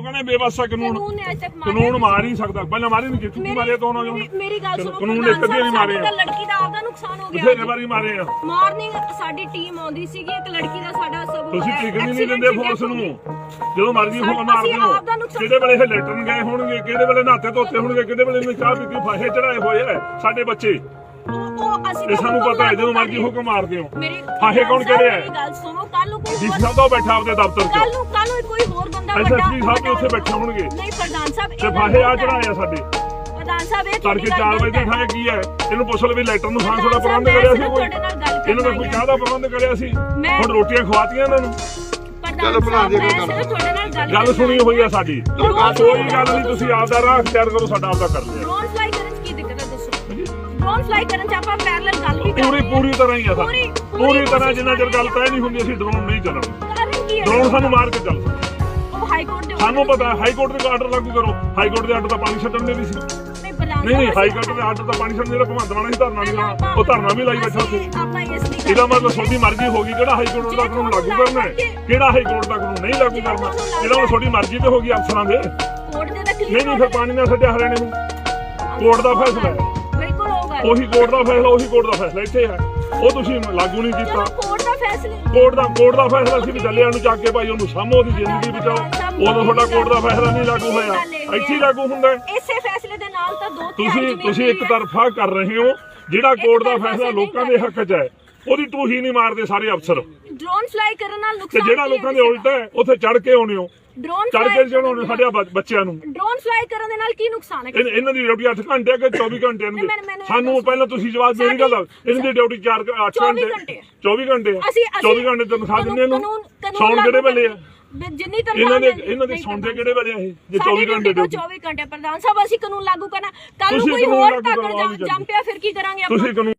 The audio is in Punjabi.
ਤੂੰ ਕਹਿੰਦੇ ਬੇਵਸਾ ਕਾਨੂੰਨ ਕਾਨੂੰਨ ਨੇ ਅੱਜ ਤੱਕ ਮਾਰਿਆ ਕਾਨੂੰਨ ਮਾਰ ਹੀ ਨਹੀਂ ਸਕਦਾ। ਪਹਿਲਾਂ ਮਾਰੀ ਨਹੀਂ ਕਿੱਥੋਂ ਮਾਰਿਆ ਤੋਂ ਨਾ ਮੇਰੀ- ਮੇਰੀ ਗੱਲ ਸੁਣੋ ਕਾਨੂੰਨ ਇੱਕ ਅੱਧੀ ਵਾਰੀ ਮਾਰੇ ਆ ਲੜਕੀ ਦਾ ਆਪਦਾ ਨੁਕਸਾਨ ਹੋ ਗਿਆ। ਬਥੇਰੇ ਵਾਰੀ ਮਾਰੇ ਆ। ਮਾਰਨਿੰਗ ਸਾਡੀ ਟੀਮ ਆਉਂਦੀ ਸੀਗੀ ਇੱਕ ਲੜਕੀ ਦਾ ਸਾਡਾ ਸਭ ਤੁਸੀਂ ਹੋਇਆ, ਟਿਕਣ ਹੀ ਨਹੀਂ accident ਦਿੰਦੇ ਦੀ ਫੋਰਸ death ਨੂੰ। ਹੋ ਜਦੋਂ ਮਰਜ਼ੀ ਸਰ, ਫੋਨ ਮਾਰਦੇ ਅਸੀਂ ਹੋ ਆਪ ਦਾ ਨੁਕਸਾਨ- ਕਿਹਦੇ ਵੇਲੇ ਇਹ ਲੈਟਰਨ ਗਏ ਹੋਣਗੇ ਕਿਹਦੇ ਵੇਲੇ ਨਹਾਤੇ ਧੋਤੇ ਹੋਣਗੇ ਕਿਹਦੇ ਵੇਲੇ ਇਹਨੇ ਚਾਹ ਪੀਤੀ ਫਾਹੇ ਚੜਾਏ ਹੋਏ ਆ ਸਾਡੇ ਬੱਚੇ। ਉਹ ਉਹ ਅਸੀਂ ਇਹ ਤਾਂ ਸਾਨੂੰ ਹੁਕਮ ਪਤਾ ਹੈ ਜਦੋਂ ਲਾਗੂ ਮਰਜ਼ੀ ਹੁਕਮ ਮਾਰਦੇ ਹੋ। ਮੇਰੀ ਫਾਹੇ ਕੌਣ ਕਿਹੜੇ ਆ? ਮੇਰੀ ਗੱਲ ਸੁਣੋ ਕੱਲ ਨੂੰ ਕੋਈ ਡੀਸੀ ਹੋਰ ਸਾਹਿਬ ਤਾਂ ਬੈਠਾ ਆਪਦੇ ਦਫ਼ਤਰ 'ਚ। ਕੱਲ ਨੂੰ ਹੋਰ ਬੰਦਾ SSP ਸਾਹਿਬ ਵੀ ਉੱਥੇ ਬੈਠੇ ਹੋਣਗੇ। ਨਹੀਂ ਪ੍ਰਧਾਨ ਸਾਹਿਬ ਤੇ ਇਹ ਫਾਹੇ ਆ ਗੱਲ ਚੜਾਏ ਆ ਸਾਡੇ। ਪ੍ਰਧਾਨ ਸਾਹਿਬ ਇਹ ਤੜਕੇ ਗੱਲ 4 ਵਜੇ ਦੇ ਕੀ ਹੈ। ਇਹਨੂੰ ਪੁੱਛ ਵੀ ਲੈਟਰ ਨੂੰ ਖਾਣ ਦਾ ਪ੍ਰਬੰਧ ਕਰਿਆ ਸੀ ਮੈਂ ਕੋਈ? ਤੁਹਾਡੇ ਨਾਲ ਗੱਲ ਇਹਨਾਂ ਦਾ ਕੋਈ ਚਾਹ ਦਾ ਪ੍ਰਬੰਧ ਕਰਿਆ ਸੀ? ਮੈਂ- ਹੁਣ ਰੋਟੀਆਂ ਖਵਾਤੀਆਂ ਇਹਨਾਂ ਨੂੰ। ਚਲੋ ਬਣਾ ਮੈਂ ਗੱਲ। ਗੱਲ ਗੱਲ ਸੁਣੀ ਹੋਈ ਆ ਸਾਡੀ। ਗੱਲ ਕੋਈ ਗੱਲ ਨਹੀਂ ਤੁਸੀਂ ਆਪਦਾ ਰਾਹ ਅਖਤਿਆਰ ਕਰੋ ਸਾਡਾ ਆਪਦਾ ਕਰ ਲਿਆ। ਡਰੋਨ ਫਲਾਈ ਕਰਨ 'ਚ ਕੀ ਦਿੱਕਤ ਹੈ ਦੱਸੋ? ਡਰੋਨ ਫਲਾਈ ਕਰਨ 'ਚ ਆਪਾਂ ਪੈਰਲਲ ਗੱਲ ਵੀ ਕਰ ਪੂਰੀ ਰਹੇ ਹਾਂ। ਪੂਰੀ ਤਰ੍ਹਾਂ ਹੀ ਆ ਪੂਰੀ- ਸਾਡੀ ਪੂਰੀ ਪੂਰੀ ਤਰ੍ਹਾਂ ਜਿੰਨਾ ਚਿਰ ਗੱਲ ਤੈਅ ਨਹੀਂ ਹੁੰਦੀ ਅਸੀਂ ਡਰੋਨ ਨਹੀਂ ਚੱਲਣਾ। ਕਾਰਨ ਕੀ ਹੈ? ਡਰੋਨ ਸਾਨੂੰ ਮਾਰ ਕੇ ਚੱਲ ਸਕਦਾ। ਹਾਈ ਕੋਰਟ ਦੇ ਸਾਨੂੰ ਪਤਾ ਹਾਈ ਕੋਰਟ ਦੇ ਆਰਡਰ ਲਾਗੂ ਕਰੋ? ਹਾਈ ਕੋਰਟ ਦੇ ਆਰਡਰ ਤਾਂ ਪਾਣੀ ਛੱਡਣ ਦੇ ਨਹੀਂ ਸੀ। ਨਹੀਂ ਨਹੀਂ ਹਾਈ ਕੋਰਟ ਦੇ ਆਰਡਰ ਤਾਂ ਪਾਣੀ ਛੱਡਣ ਜਿਹੜਾ ਭਗਵੰਤ ਮਾਨ ਸੀ ਧਰਨਾ ਨਹੀਂ ਲਾਉਣਾ ਉਹ ਧਰਨਾ ਵੀ ਲਾਈ ਬੈਠਾ ਸੀ। ਆਪਾਂ ਇਸ ਦੀ ਇਹਦਾ ਮਤਲਬ ਤੁਹਾਡੀ ਮਰਜ਼ੀ ਹੋ ਗਈ ਕਿਹੜਾ ਹਾਈ ਕੋਰਟ ਦਾ ਕਾਨੂੰਨ ਲਾਗੂ ਕਰਨਾ ਹੈ? ਕਿਹੜਾ ਹਾਈ ਕੋਰਟ ਦਾ ਕਾਨੂੰਨ ਨਹੀਂ ਲਾਗੂ ਕਰਨਾ? ਇਹਦਾ ਮਤਲਬ ਤੁਹਾਡੀ ਮਰਜ਼ੀ ਤੇ ਹੋ ਗਈ ਅਫਸਰਾਂ ਦੇ। ਕੋਰਟ ਦੇ ਤਾਂ ਨਹੀਂ ਨਹੀਂ ਫਿਰ ਪਾਣੀ ਨਾਲ ਛੱਡਿਆ ਹਰਿਆਣੇ ਨੂੰ। ਕੋਰਟ ਦਾ ਫੈਸਲਾ ਬਿਲਕੁਲ ਉਹੀ ਕੋਰਟ ਦਾ ਫੈਸਲਾ ਉਹੀ ਕੋਰਟ ਦਾ ਫੈਸਲਾ ਇੱਥੇ ਹੈ। ਉਹ ਤੁਸੀਂ ਲਾਗੂ ਨਹੀਂ ਕੀਤਾ। ਕੋਰਟ ਦਾ ਫੈਸਲੇ। ਕੋਰਟ ਦਾ ਕੋਰਟ ਦਾ ਫੈਸਲਾ ਸੀ ਵੀ ਚੱਲਿਆਂ ਨੂੰ ਚੱਕ ਕੇ ਭਾਈ ਉਹਨੂੰ ਸਾਹਮੋ ਉਹਦੀ ਜ਼ਿੰਦਗੀ ਬਚਾਓ। ਉਦੋਂ ਤੁਹਾਡਾ ਕੋਰਟ ਦਾ ਫੈਸਲਾ ਨਹੀਂ ਲਾਗੂ ਹੋਇਆ। ਇੱਥੇ ਹੀ ਲਾਗੂ ਹੁੰਦਾ ਹੈ। ਇਸੇ ਫੈਸਲੇ ਦੇ ਨਾਲ ਤਾਂ ਦੋ ਤੁਸੀਂ ਤੁਸੀਂ ਇੱਕ ਤਰਫਾ ਕਰ ਰਹੇ ਹੋ। ਜਿਹੜਾ ਕੋਰਟ ਦਾ ਫੈਸਲਾ ਲੋਕਾਂ ਦੇ ਹੱਕ 'ਚ ਹੈ ਉਹਦੀ ਟੂਹੀ ਨਹੀਂ ਮਾਰਦੇ ਸਾਰੇ ਅਫਸਰ। ਡਰੋਨ ਫਲਾਈ ਕਰਨ ਨਾਲ ਤੇ ਨੁਕਸਾਨ ਜਿਹੜਾ ਕੀ ਹੈ ਲੋਕਾਂ ਦੇ ਕਿਸੇ ਉਲਟ ਹੈ ਉੱਥੇ ਚੜ ਕੇ ਆਉਣੇ ਹੋ। ਡਰੋਨ ਚੜ ਕੇ fly ਚੜਾਉਣੇ ਸਾਡੇ ਬ- ਬੱਚਿਆਂ ਨੂੰ। ਡਰੋਨ ਫਲਾਈ ਕਰਨ ਦੇ ਨਾਲ ਕੀ ਨੁਕਸਾਨ ਹੈ ਇਹ- ਇਹਨਾਂ ਦੀ ਡਿਊਟੀ 8 ਘੰਟੇ ਕਿ 24 ਘੰਟੇ ਇਹਨਾਂ ਨਹੀਂ, ਮੈਨੂੰ- ਦੀ ਮੈਨੂੰ ਸਾਨੂੰ ਪਹਿਲਾਂ ਤੁਸੀਂ ਜਵਾਬ ਮੇਰੀ ਗੱਲ ਇਹਨਾਂ ਦੀ ਡਿਊਟੀ 4 8 24 ਘੰਟੇ ਘੰਟੇ। 24 ਘੰਟੇ ਆ। ਅਸੀਂ ਅਸੀਂ 24 ਘੰਟੇ ਤਨਖਾਹ ਦਿੰਦੇ ਇਹਨੂੰ। ਸੌਣ ਕਿਹੜੇ ਵੇਲੇ ਆ? ਜਿੰਨੀ ਤਨਖਾਹ ਇਹਨਾਂ ਦੇ ਮਿਲਦੀ- ਇਹਨਾਂ ਦੇ ਨਹੀਂ ਸੌਂਦੇ ਕਿਹੜੇ ਵੇਲੇ ਆ ਇਹ? ਜੇ ਸਾਡੀ 24 ਘੰਟੇ ਡਿਊਟੀ। 24 ਘੰਟੇ ਪ੍ਰਧਾਨ ਸਾਹਿਬ ਅਸੀਂ ਕਾਨੂੰਨ ਲਾਗੂ ਕਰਨਾ। ਕੱਲ ਨੂੰ ਤੁਸੀਂ ਕੋਈ ਕਾਨੂੰਨ ਹੋਰ ਲਾਗੂ ਟੱਕਰ ਕਰਵਾਓ ਜੰਮ ਪਿਆ ਫਿਰ ਕੀ ਕਰਾਂਗੇ ਆਪਾਂ? ਤੁਸੀਂ ਕਾਨੂੰਨ